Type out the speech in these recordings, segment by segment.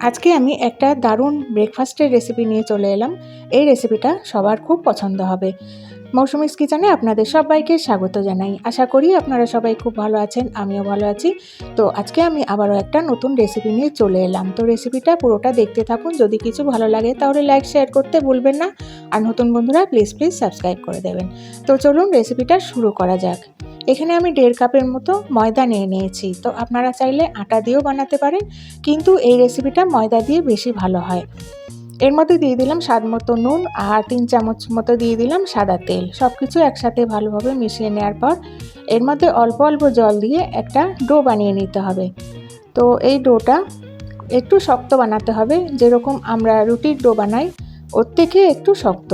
আজকে আমি একটা দারুণ ব্রেকফাস্টের রেসিপি নিয়ে চলে এলাম। এই রেসিপিটা সবার খুব পছন্দ হবে। মৌসুমিস কিচেনে আপনাদের সবাইকে স্বাগত জানাই। আশা করি আপনারা সবাই খুব ভালো আছেন, আমিও ভালো আছি। তো আজকে আমি আবারও একটা নতুন রেসিপি নিয়ে চলে এলাম। তো রেসিপিটা পুরোটা দেখতে থাকুন। যদি কিছু ভালো লাগে তাহলে লাইক শেয়ার করতে ভুলবেন না। আর নতুন বন্ধুরা প্লিজ প্লিজ সাবস্ক্রাইব করে দেবেন। তো চলুন রেসিপিটা শুরু করা যাক। এখানে আমি দেড় কাপের মতো ময়দা নিয়ে নিয়েছি। তো আপনারা চাইলে আটা দিয়েও বানাতে পারেন, কিন্তু এই রেসিপিটা ময়দা দিয়ে বেশি ভালো হয়। এর মধ্যে দিয়ে দিলাম স্বাদ মতো নুন আর তিন চামচ মতো দিয়ে দিলাম সাদা তেল। সব কিছু একসাথে ভালোভাবে মিশিয়ে নেওয়ার পর, এর মধ্যে অল্প অল্প জল দিয়ে একটা ডো বানিয়ে নিতে হবে। তো এই ডোটা একটু শক্ত বানাতে হবে, যেরকম আমরা রুটির ডো বানাই, ওর থেকে একটু শক্ত।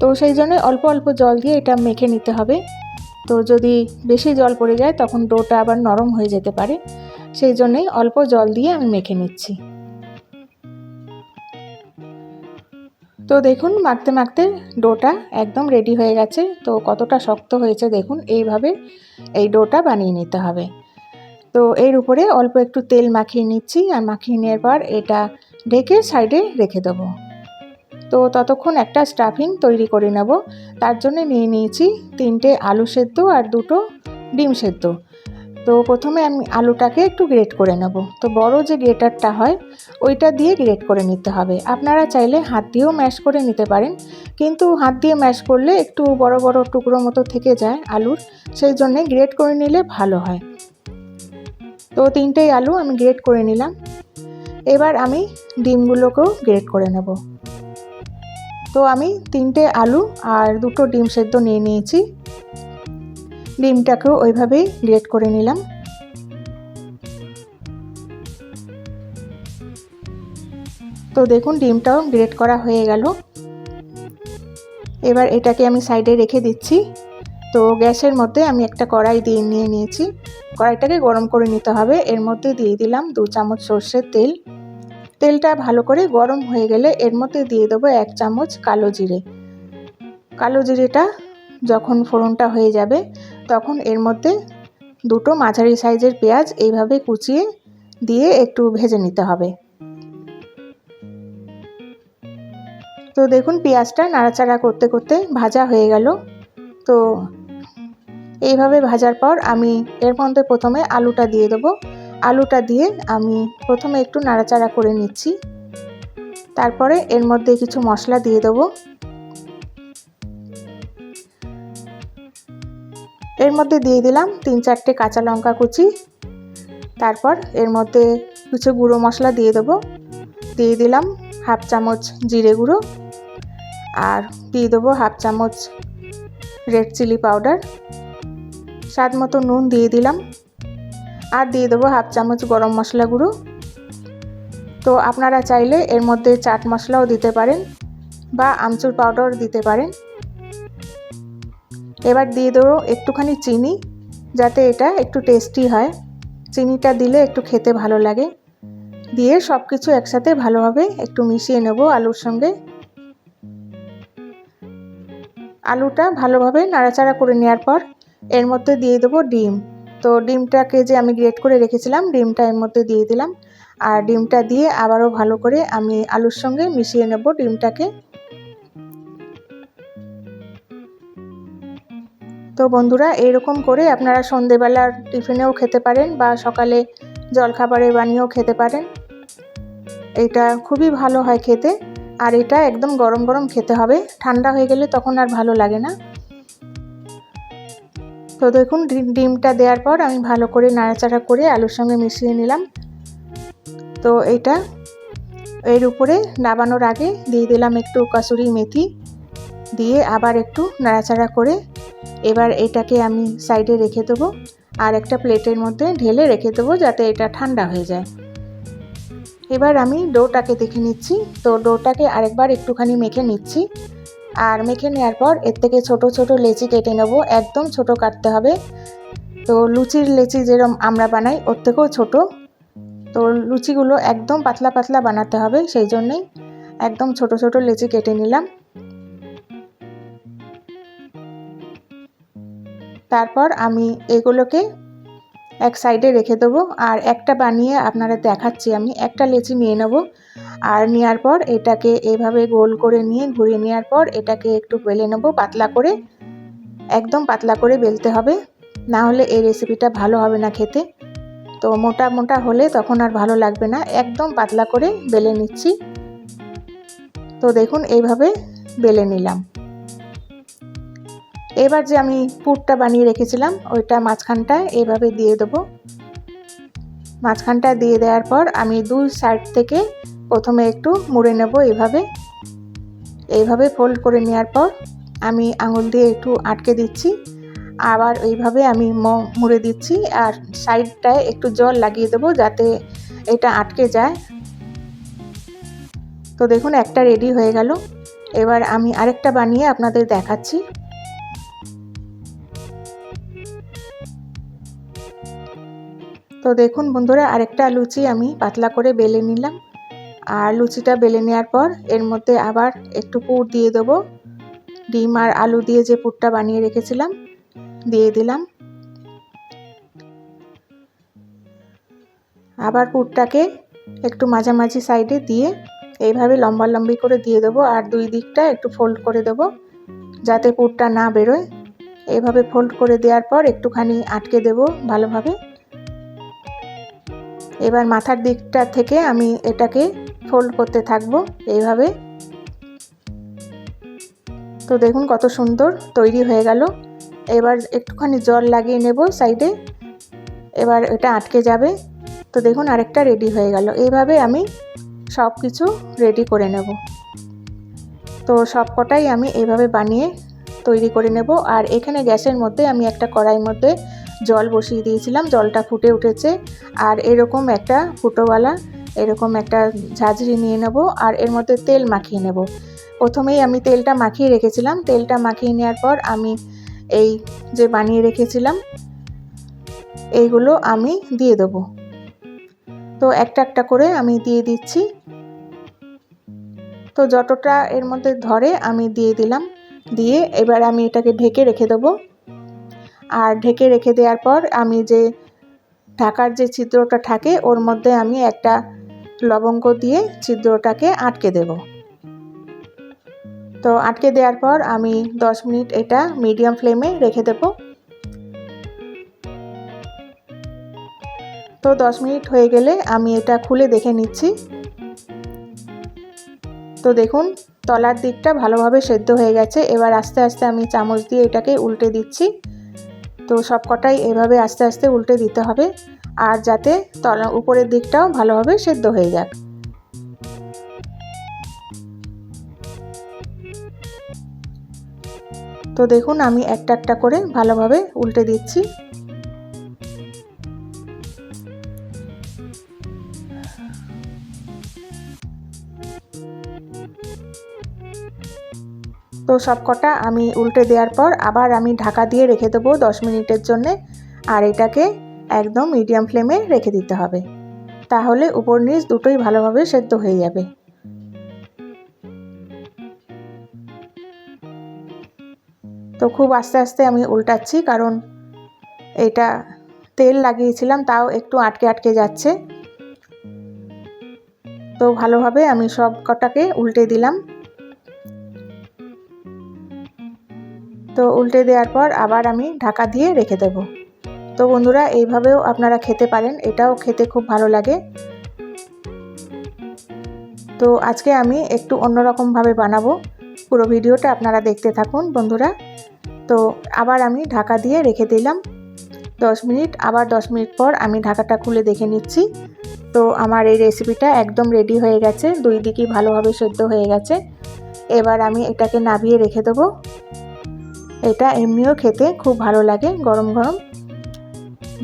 তো সেই জন্য অল্প অল্প জল দিয়ে এটা মেখে নিতে হবে। তো যদি বেশি জল পড়ে যায়, তখন ডোটা আবার নরম হয়ে যেতে পারে। সেই জন্যেই অল্প জল দিয়ে আমি মেখে নিচ্ছি। তো দেখুন, মাখতে মাখতে ডোটা একদম রেডি হয়ে গেছে। তো কতটা শক্ত হয়েছে দেখুন, এইভাবে এই ডোটা বানিয়ে নিতে হবে। তো এর উপরে অল্প একটু তেল মাখিয়ে নিচ্ছি। আর মাখিয়ে নেওয়ার পর এটা ঢেকে সাইডে রেখে দেবো। তো ততক্ষণ একটা স্টাফিং তৈরি করে নেব। তার জন্য নিয়ে নিয়েছি তিনটে আলু সেদ্ধ আর দুটো ডিম সেদ্ধ। তো প্রথমে আমি আলুটাকে একটু গ্রেট করে নেব। তো বড় যে গ্রেটারটা হয়, ওইটা দিয়ে গ্রেট করে নিতে হবে। আপনারা চাইলে হাত দিয়েও ম্যাশ করে নিতে পারেন। কিন্তু হাত দিয়ে ম্যাশ করলে একটু বড় বড় টুকরো মতো থেকে যায় আলুর। সেই জন্যে গ্রেট করে নিলে ভালো হয়। তো তিনটেই আলু আমি গ্রেট করে নিলাম। এবার আমি ডিমগুলোকেও গ্রেট করে নেব। তো আমি তিনটে আলু আর দুটো ডিম সেদ্ধ নিয়ে নিয়েছি। ডিমটাকেও ওইভাবেই গ্রেট করে নিলাম। তো দেখুন, ডিমটাও গ্রেট করা হয়ে গেল। এবার এটাকে আমি সাইডে রেখে দিচ্ছি। তো গ্যাসের মধ্যে আমি একটা কড়াই দিয়ে নিয়ে নিয়েছি। কড়াইটাকে গরম করে নিতে হবে। এর মধ্যে দিয়ে দিলাম দু চামচ সর্ষের তেল। তেলটা ভালো করে গরম হয়ে গেলে এর মধ্যে দিয়ে দেবো এক চামচ কালো জিরে। কালো জিরেটা যখন ফোড়নটা হয়ে যাবে, তখন এর মধ্যে দুটো মাঝারি সাইজের পেঁয়াজ এইভাবে কুচিয়ে দিয়ে একটু ভেজে নিতে হবে। তো দেখুন, পেঁয়াজটা নাড়াচাড়া করতে করতে ভাজা হয়ে গেল। তো এইভাবে ভাজার পর আমি এর মধ্যে প্রথমে আলুটা দিয়ে দেবো। আলুটা দিয়ে আমি প্রথমে একটু নাড়াচাড়া করে নিচ্ছি। তারপরে এর মধ্যে কিছু মশলা দিয়ে দেবো। এর মধ্যে দিয়ে দিলাম তিন চারটে কাঁচা লঙ্কা কুচি। তারপর এর মধ্যে কিছু গুঁড়ো মশলা দিয়ে দেবো। দিয়ে দিলাম হাফ চামচ জিরে গুঁড়ো। আর দিয়ে দেবো হাফ চামচ রেড চিলি পাউডার। স্বাদ মতো নুন দিয়ে দিলাম। আর দিয়ে দেবো হাফ চামচ গরম মশলা গুঁড়ো। তো আপনারা চাইলে এর মধ্যে চাট মশলাও দিতে পারেন বা আমচুর পাউডার দিতে পারেন। এবার দিয়ে দেবো একটুখানি চিনি, যাতে এটা একটু টেস্টি হয়। চিনিটা দিলে একটু খেতে ভালো লাগে। দিয়ে সব কিছু একসাথে ভালোভাবে একটু মিশিয়ে নেব আলুর সঙ্গে। আলুটা ভালোভাবে নাড়াচাড়া করে নেওয়ার পর এর মধ্যে দিয়ে দেবো ডিম। তো ডিমটাকে যে আমি গ্রেট করে রেখেছিলাম, ডিমটা এর মধ্যে দিয়ে দিলাম। আর ডিমটা দিয়ে আবারও ভালো করে আমি আলুর সঙ্গে মিশিয়ে নেব ডিমটাকে। তো বন্ধুরা এইরকম করে আপনারা সন্ধেবেলার টিফিনেও খেতে পারেন বা সকালে জলখাবারে বানিয়েও খেতে পারেন। এটা খুবই ভালো হয় খেতে। আর এটা একদম গরম গরম খেতে হবে। ঠান্ডা হয়ে গেলে তখন আর ভালো লাগে না। তো দেখুন ডিমটা দেওয়ার পর আমি ভালো করে নাড়াচাড়া করে আলুর সঙ্গে মিশিয়ে নিলাম। তো এটা এর উপরে নাবানোর আগে দিয়ে দিলাম একটু কাসুরি মেথি, দিয়ে আবার একটু নাড়াচাড়া করে এবার এটাকে আমি সাইডে রেখে দেবো আর একটা প্লেটের মধ্যে ঢেলে রেখে দেবো যাতে এটা ঠান্ডা হয়ে যায়। এবার আমি ডোটাকে দেখে নিচ্ছি। তো ডোটাকে আরেকবার একটুখানি মেখে নিচ্ছি। আর মেখে নেওয়ার পর এর থেকে ছোট ছোট লেচি কেটে নেব। একদম ছোট কাটতে হবে। তো লুচির লেচি যেরকম আমরা বানাই, ওর থেকেও ছোটো। তো লুচিগুলো একদম পাতলা পাতলা বানাতে হবে, সেই জন্যেই একদম ছোট ছোট লেচি কেটে নিলাম। তারপর আমি এগুলোকে এক সাইডে রেখে দেবো। আর একটা বানিয়ে আপনারা দেখাচ্ছি আমি। একটা লেচি নিয়ে নেব। আর নেওয়ার পর এটাকে এভাবে গোল করে নিয়ে ঘুরিয়ে নেওয়ার পর এটাকে একটু বেলে নেব পাতলা করে। একদম পাতলা করে বেলতে হবে। না হলে এই রেসিপিটা ভালো হবে না খেতে। তো মোটা মোটা হলে তখন আর ভালো লাগবে না। একদম পাতলা করে বেলে নিচ্ছি। তো দেখুন, এইভাবে বেলে নিলাম। এবার যে আমি পুরটা বানিয়ে রেখেছিলাম, ওইটা মাঝখানটায় এইভাবে দিয়ে দেবো। মাঝখানটা দিয়ে দেওয়ার পর আমি দুই সাইড থেকে প্রথমে একটু মুড়ে নেব এইভাবে। এইভাবে ফোল্ড করে নেওয়ার পর আমি আঙুল দিয়ে একটু আটকে দিচ্ছি। আবার এইভাবে আমি মুড়ে দিচ্ছি আর সাইডটায় একটু জল লাগিয়ে দেবো যাতে এটা আটকে যায়। তো দেখুন একটা রেডি হয়ে গেল। এবার আমি আরেকটা বানিয়ে আপনাদের দেখাচ্ছি। তো দেখুন বন্ধুরা, আরেকটা লুচি আমি পাতলা করে বেলে নিলাম। আর লুচিটা বেলে নেওয়ার পর এর মধ্যে আবার একটু পুর দিয়ে দেবো। ডিম আর আলু দিয়ে যে পুরটা বানিয়ে রেখেছিলাম, দিয়ে দিলাম। আবার পুরটাকে একটু মাঝামাঝি সাইডে দিয়ে এইভাবে লম্বা লম্বি করে দিয়ে দেবো আর দুই দিকটা একটু ফোল্ড করে দেবো যাতে পুরটা না বেরোয়। এইভাবে ফোল্ড করে দেওয়ার পর একটুখানি আটকে দেব ভালোভাবে। এবার মাথার দিকটা থেকে আমি এটাকে ফোল্ড করতে থাকব এইভাবে। তো দেখুন কত সুন্দর তৈরি হয়ে গেল। এবার একটুখানি জল লাগিয়ে নেব সাইডে। এবার এটা আটকে যাবে। তো দেখুন আরেকটা রেডি হয়ে গেল। এইভাবে আমি সব কিছু রেডি করে নেব। তো সব কটাই আমি এইভাবে বানিয়ে তৈরি করে নেব। আর এখানে গ্যাসের মধ্যে আমি একটা কড়াইয়ের মধ্যে জল বসিয়ে দিয়েছিলাম। জলটা ফুটে উঠেছে। আর এরকম একটা ফুটোওয়ালা এরকম একটা ঝাঁঝরি নিয়ে নেব আর এর মধ্যে তেল মাখিয়ে নেব। প্রথমেই আমি তেলটা মাখিয়ে রেখেছিলাম। তেলটা মাখিয়ে নেওয়ার পর আমি এই যে বানিয়ে রেখেছিলাম, এইগুলো আমি দিয়ে দেবো। তো একটা একটা করে আমি দিয়ে দিচ্ছি। তো যতটা এর মধ্যে ধরে আমি দিয়ে দিলাম, দিয়ে এবার আমি এটাকে ঢেকে রেখে দেবো। আর ঢেকে রেখে দেওয়ার পর আমি যে ঢাকার যে ছিদ্রটা থাকে, ওর মধ্যে আমি একটা লবঙ্গ দিয়ে ছিদ্রটাকে আটকে দেব। তো আটকে দেওয়ার পর আমি 10 মিনিট এটা মিডিয়াম ফ্লেমে রেখে দেব। তো 10 মিনিট হয়ে গেলে আমি এটা খুলে দেখে নিচ্ছি। তো দেখুন, তলার দিকটা ভালোভাবে সেদ্ধ হয়ে গেছে। এবার আস্তে আস্তে আমি চামচ দিয়ে এটাকে উল্টে দিচ্ছি। তো সব কটাই এভাবে আস্তে আস্তে উল্টে দিতে হবে। আর যাতে তলা উপরের দিকটাও ভালোভাবে সেদ্ধ হয়ে যাক তো দেখুন, আমি একটা একটা করে ভালোভাবে উল্টে দিচ্ছি। তো সব কটা আমি উল্টে দেওয়ার পর আবার আমি ঢাকা দিয়ে রেখে দেবো দশ মিনিটের জন্যে। আর এটাকে একদম মিডিয়াম ফ্লেমে রেখে দিতে হবে। তাহলে উপর নিচ দুটোই ভালোভাবে সেদ্ধ হয়ে যাবে। তো খুব আস্তে আস্তে আমি উল্টাচ্ছি, কারণ এটা তেল লাগিয়েছিলাম, তাও একটু আটকে আটকে যাচ্ছে। তো ভালোভাবে আমি সব কটাকে উল্টে দিলাম। তো উল্টে দেওয়ার পর আবার আমি ঢাকা দিয়ে রেখে দেবো। তো বন্ধুরা, এইভাবেও আপনারা খেতে পারেন। এটাও খেতে খুব ভালো লাগে। তো আজকে আমি একটু অন্যরকমভাবে বানাবো। পুরো ভিডিওটা আপনারা দেখতে থাকুন বন্ধুরা। তো আবার আমি ঢাকা দিয়ে রেখে দিলাম। দশ মিনিট, আবার দশ মিনিট পর আমি ঢাকাটা খুলে দেখে নিচ্ছি। তো আমার এই রেসিপিটা একদম রেডি হয়ে গেছে। দুই দিকই ভালোভাবে সেদ্ধ হয়ে গেছে। এবার আমি এটাকে নাবিয়ে রেখে দেবো। এটা এমনিও খেতে খুব ভালো লাগে, গরম গরম।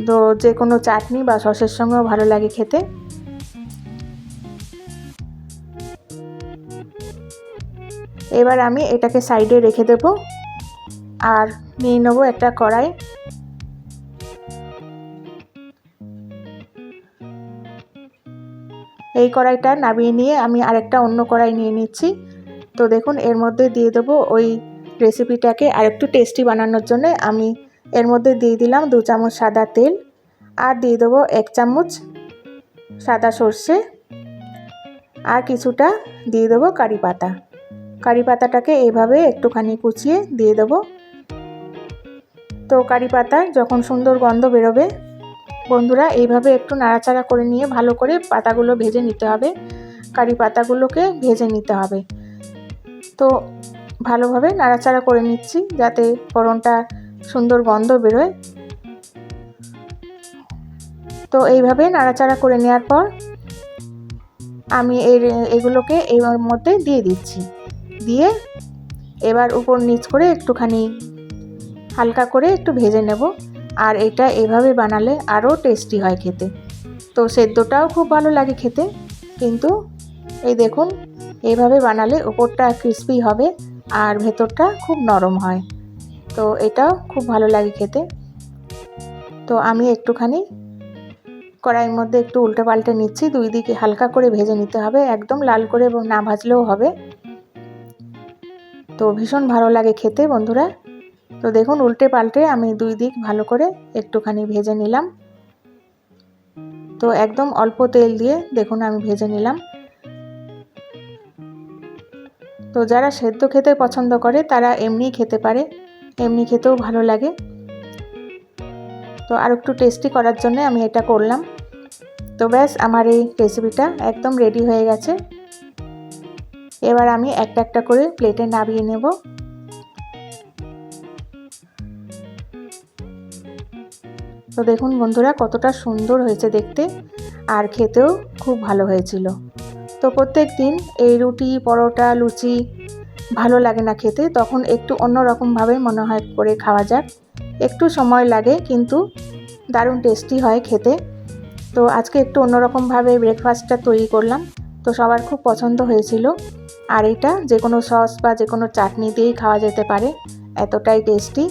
তো যে কোনো চাটনি বা সসের সঙ্গেও ভালো লাগে খেতে। এবার আমি এটাকে সাইডে রেখে দেব আর নিয়ে নেব একটা কড়াই। এই কড়াইটা নামিয়ে নিয়ে আমি আরেকটা অন্য কড়াই নিয়ে নিচ্ছি। তো দেখুন, এর মধ্যে দিয়ে দেবো ওই রেসিপিটাকে আরেকটু টেস্টি বানানোর জন্য আমি এর মধ্যে দিয়ে দিলাম দু চামচ সাদা তেল আর দিয়ে দেবো এক চামচ সাদা সর্ষে আর কিছুটা দিয়ে দেবো কারি পাতা। কারি পাতাটাকে এইভাবে একটুখানি কুচিয়ে দিয়ে দেবো। তো কারি পাতা যখন সুন্দর গন্ধ বেরোবে, বন্ধুরা এইভাবে একটু নাড়াচাড়া করে নিয়ে ভালো করে পাতাগুলো ভেজে নিতে হবে। কারি পাতাগুলোকে ভেজে নিতে হবে। তো ভালোভাবে নাড়াচাড়া করে নিচ্ছি যাতে ফোড়নটা সুন্দর গন্ধ বেরোয়। তো এইভাবে নাড়াচাড়া করে নেওয়ার পর আমি এর এগুলোকে এর মধ্যে দিয়ে দিচ্ছি। দিয়ে এবার উপর নিচ করে একটুখানি হালকা করে একটু ভেজে নেব। আর এটা এভাবে বানালে আরও টেস্টি হয় খেতে। তো সেদ্ধটাও খুব ভালো লাগে খেতে। কিন্তু এই দেখুন, এভাবে বানালে উপরটা ক্রিস্পি হবে আর ভেতরটা খুব নরম হয়। তো এটাও খুব ভালো লাগে খেতে। তো আমি একটুখানি কড়াইয়ের মধ্যে একটু উল্টে পাল্টে নিচ্ছি, দুই দিকে হালকা করে ভেজে নিতে হবে, একদম লাল করে না ভাজলেও হবে। তো ভীষণ ভালো লাগে খেতে বন্ধুরা। তো দেখুন উল্টে পাল্টে আমি দুই দিক ভালো করে একটুখানি ভেজে নিলাম। তো একদম অল্প তেল দিয়ে দেখুন আমি ভেজে নিলাম। তো যারা সেদ্ধ খেতে পছন্দ করে তারা এমনি খেতে পারে। এমনি খেতেও ভালো লাগে। তো আর একটু টেস্টি করার জন্য আমি এটা করলাম। তো ব্যাস, আমার এই রেসিপিটা একদম রেডি হয়ে গেছে। এবার আমি একটা একটা করে প্লেটে নামিয়ে নেব। তো দেখুন বন্ধুরা, কতটা সুন্দর হয়েছে দেখতে আর খেতেও খুব ভালো হয়েছিল। তো প্রত্যেক দিন এই রুটি, পরোটা, লুচি ভালো লাগে না খেতে, তখন একটু অন্য রকমভাবে মনে হয় করে খাওয়া যাক। একটু সময় লাগে, কিন্তু দারুণ টেস্টি হয় খেতে। তো আজকে একটু অন্যরকমভাবে ব্রেকফাস্টটা তৈরি করলাম। তো সবার খুব পছন্দ হয়েছিল। আর এটা যে কোনো সস বা যে কোনো চাটনি দিয়েই খাওয়া যেতে পারে। এতটাই টেস্টি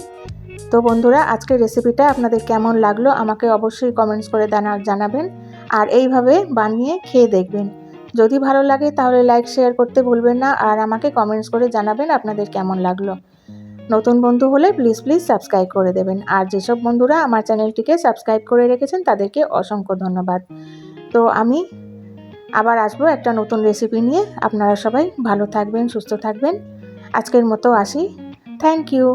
তো বন্ধুরা, আজকের রেসিপিটা আপনাদের কেমন লাগল আমাকে অবশ্যই কমেন্টস করে জানাবেন। আর এইভাবে বানিয়ে খেয়ে দেখবেন। যদি ভালো লাগে তাহলে লাইক শেয়ার করতে ভুলবেন না আর আমাকে কমেন্টস করে জানাবেন আপনাদের কেমন লাগল। নতুন বন্ধু হলে প্লিজ প্লিজ সাবস্ক্রাইব করে দেবেন। আর যেসব বন্ধুরা আমার চ্যানেলটিকে সাবস্ক্রাইব করে রেখেছেন তাদেরকে অসংখ্য ধন্যবাদ। তো আমি আবার আসব একটা নতুন রেসিপি নিয়ে। আপনারা সবাই ভালো থাকবেন, সুস্থ থাকবেন। আজকের মতো আসি। Thank you